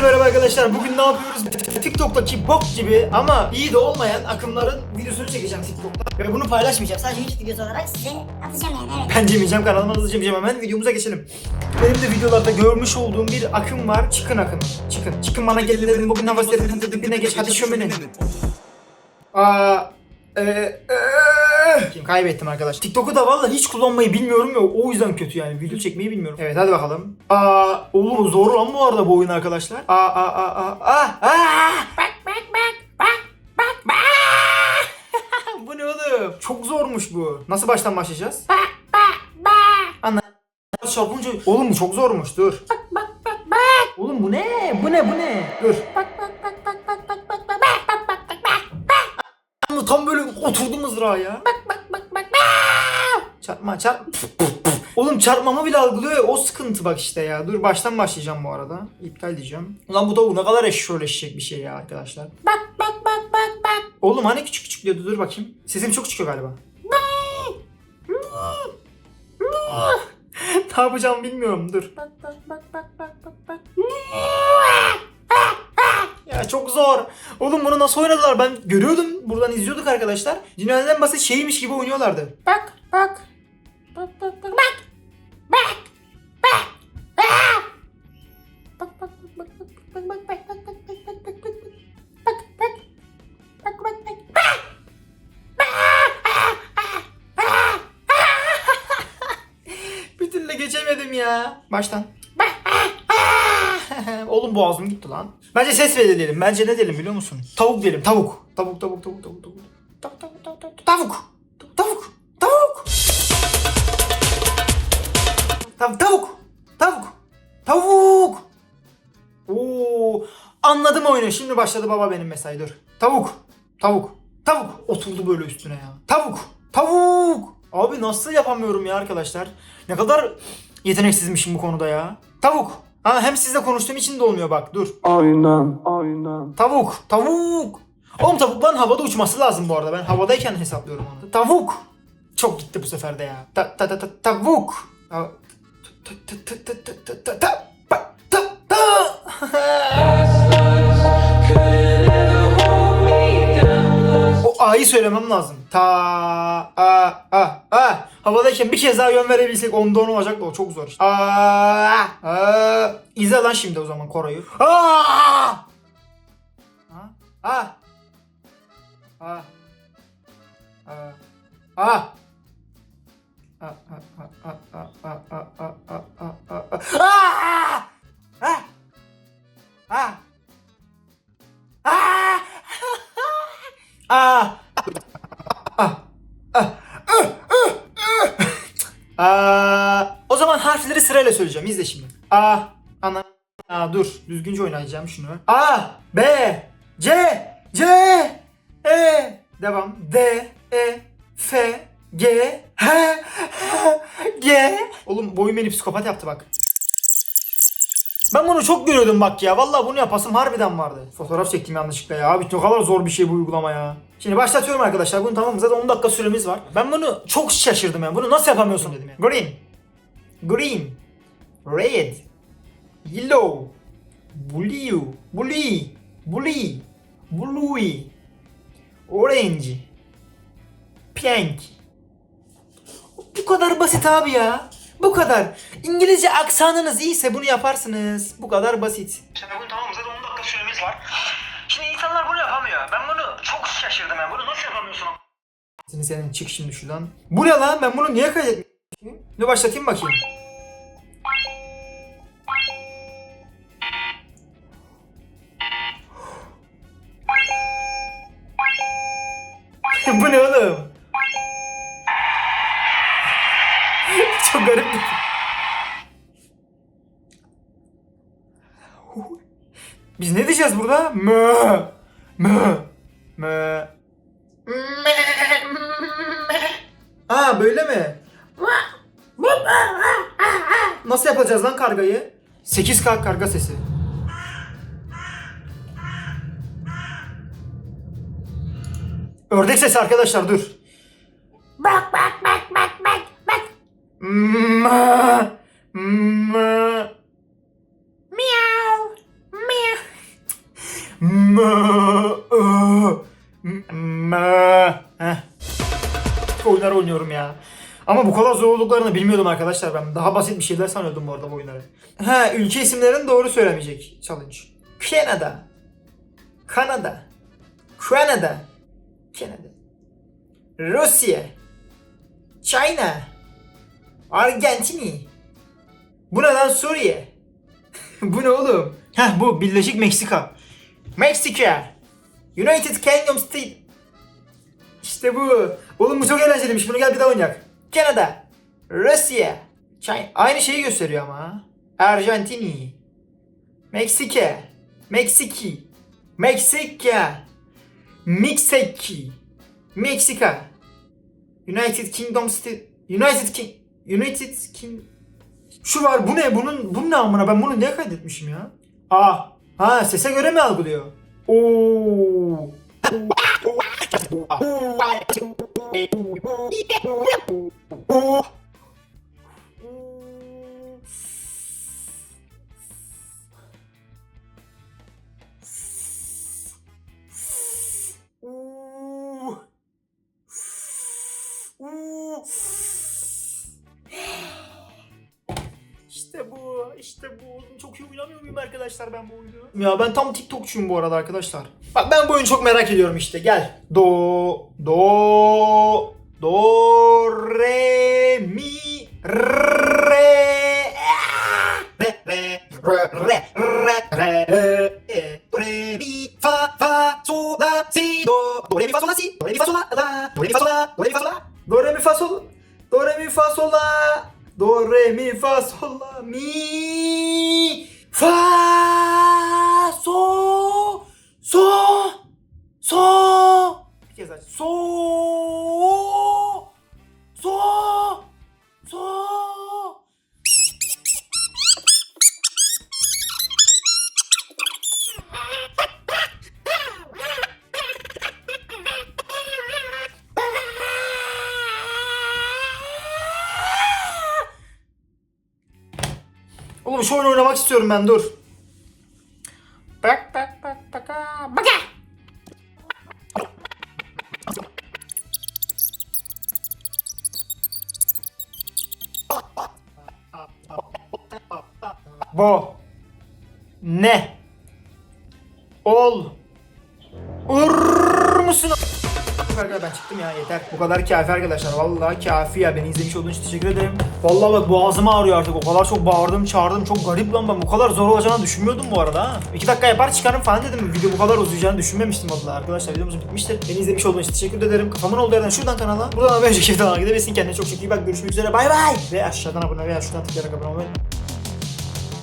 Herkese merhaba arkadaşlar. Bugün ne yapıyoruz? TikTok'taki bok gibi ama iyi de olmayan akımların videosunu çekeceğim TikTok'ta. Ve bunu paylaşmayacağım. Sadece YouTube videosu olarak size atacağım yani evet. ben Cemileceğim kanalıma hızlıca hemen videomuza geçelim. Benim de videolarda görmüş olduğum bir akım var. Çıkın akımı. Çıkın. Çıkın bana gelin dedim. Bugün havası dedim. Dibine geç. Hadi şöminin. Aa, e, e, Kim kaybettim arkadaşlar. TikTok'u da vallahi hiç kullanmayı bilmiyorum ya. O yüzden kötü yani. Video çekmeyi bilmiyorum. Evet hadi bakalım. Aa, oğlum zor lan bu arada bu oyun arkadaşlar. Aa, aa, aa, aa, aa, aa. Bak, bak, bak, bak, bak, bak. bu ne oğlum? Çok zormuş bu. Nasıl baştan başlayacağız? Bak, bak, bak. Ana. Çarpınca... Oğlum bu çok zormuş. Dur. Bak, bak, bak, bak. Oğlum bu ne? Bu ne? Bu ne? Dur. Bak, bak, oturdu mızrağa ya. Bak bak bak bak. Çarpma çarp. Oğlum çarpmamı bile algılıyor ya o sıkıntı bak işte ya. Dur baştan başlayacağım bu arada. İptal diyeceğim. Ulan bu tavuk ne kadar eşşoğleşecek bir şey ya arkadaşlar. Bak bak bak bak bak. Oğlum hani küçük küçük diyordu dur bakayım. Sesim çok çıkıyor galiba. ne yapacağımı bilmiyorum dur. Bak bak bak bak bak bak bak. Ya çok zor. Oğlum bunu nasıl oynadılar? Ben görüyordum. Buradan izliyorduk arkadaşlar. Dünyanın en basit şeymiş gibi oynuyorlardı. Bak bak. Bak bak bak. Bak. Bak. Bak. Bak. Bak bak bak bak bak bak bak bak bak bak bak bak bak bak bak bak bak bak bak Bir türlü geçemedim ya. Baştan. Oğlum boğazım gitti lan. Bence ses verelim. Bence ne diyelim biliyor musun? Tavuk diyelim. Tavuk. Tavuk tavuk tavuk tavuk tavuk. Tavuk tavuk tavuk tavuk. Tavuk. Tavuk. Tavuk. Tav tavuk. Tavuk. Tavuk. Oo. Anladım oyunu. Şimdi başladı baba benim mesai dur. Tavuk. Tavuk. Tavuk. Oturdu böyle üstüne ya. Tavuk. Tavuk. Abi nasıl yapamıyorum ya arkadaşlar. Ne kadar yeteneksizmişim bu konuda ya. Tavuk. Ha hem sizle konuştuğum için de olmuyor bak dur. Aynen, aynen. Tavuk. Tavuk. Oğlum tavukların havada uçması lazım bu arada. Ben havadayken hesaplıyorum onu. Tavuk. Çok gitti bu sefer de ya. Ta ta ta ta tavuk. Ta ta ta ta ta ta ta ta ta ta. A'yı söylemem lazım. Ta a a a. Havadayken bir kez daha yön verebilsek onda on olacak da o çok zor işte. A a. İzle lan şimdi o zaman Koray'ı. A a a a a a a Aa! Aa! O zaman harfleri sırayla söyleyeceğim. İzle şimdi. A, ana. Aa, dur. Düzgünce oynayacağım şunu. A, B, C, C, E. Devam. D, E, F, G, H, G. Oğlum boyun beni psikopat yaptı bak. Ben bunu çok görüyordum bak ya. Vallahi bunu yapasım harbiden vardı. Fotoğraf çektim yanlışlıkla ya. Abi ne kadar zor bir şey bu uygulama ya. Şimdi başlatıyorum arkadaşlar. Bunu tamam? Zaten 10 dakika süremiz var. Ben bunu çok şaşırdım yani. Bunu nasıl yapamıyorsun dedim yani. Green. Green. Red. Yellow. Blue. Blue. Blue. Blue. Orange. Pink. Bu kadar basit abi ya. Bu kadar. İngilizce aksanınız iyiyse bunu yaparsınız. Bu kadar basit. Şimdi bugün tamam zaten 10 dakika süremiz var. Şimdi insanlar bunu yapamıyor. Ben bunu çok şaşırdım ya. Bunu nasıl yapamıyorsun? Senin senin çık şimdi şuradan. Bu ne lan? Ben bunu niye kaydetmişim? Ne başlatayım bakayım. Çok garip bir... Biz ne diyeceğiz burada? Mö. Mö. Mö. Aa böyle mi? Nasıl yapacağız lan kargayı? 8K karga sesi. Ördek sesi arkadaşlar dur. Bak bak bak oynuyorum ya. Ama bu kadar zor olduklarını bilmiyordum arkadaşlar ben. Daha basit bir şeyler sanıyordum bu arada bu oyunları. Ha, ülke isimlerini doğru söylemeyecek challenge. Canada. Kanada. Kanada. Kanada. Rusya. China. Argentini. Bu ne lan Suriye? bu ne oğlum? Heh bu Birleşik Meksika. Meksika. United Kingdom State. İşte bu. Oğlum bu çok eğlenceliymiş. Bunu gel bir daha oynayak. Kanada. Rusya. China. Aynı şeyi gösteriyor ama. ha. Argentini. Meksika. Meksiki. Meksika. Meksiki. Meksika. United Kingdom State. United King. United King. Şu var bu ne? Bunun bu ne amına? Ben bunu niye kaydetmişim ya? Aa. Ha sese göre mi algılıyor? Oo. Oo. Oo. Oo. Bu, işte bu. Çok iyi oynamıyor muyum arkadaşlar ben bu oyunu? Ya ben tam TikTokçuyum bu arada arkadaşlar. Bak ben bu oyunu çok merak ediyorum işte. Gel. Do, do, do, re, mi, re, re, re, re, ーミーファーソーソーソー Oğlum şu oyunu oynamak istiyorum ben dur. Bak bak bak bak bak. Bo. Ne? Ol. Ur musun? Arkadaşlar ben çıktım ya yeter. Bu kadar kafi arkadaşlar. Vallahi kafi ya. Beni izlemiş olduğunuz için teşekkür ederim. Vallahi bak boğazım ağrıyor artık. O kadar çok bağırdım çağırdım. Çok garip lan ben. Bu kadar zor olacağını düşünmüyordum bu arada ha. 2 dakika yapar çıkarım falan dedim. Video bu kadar uzayacağını düşünmemiştim vallahi. Arkadaşlar videomuz bitmiştir. Beni izlemiş olduğunuz için teşekkür ederim. Kafamın olduğu yerden şuradan kanala. Buradan da bir önceki videodan gidebilirsin. Kendine çok çok iyi bak. Görüşmek üzere. Bay bay. Ve aşağıdan abone veya şuradan tıklayarak abone olmayı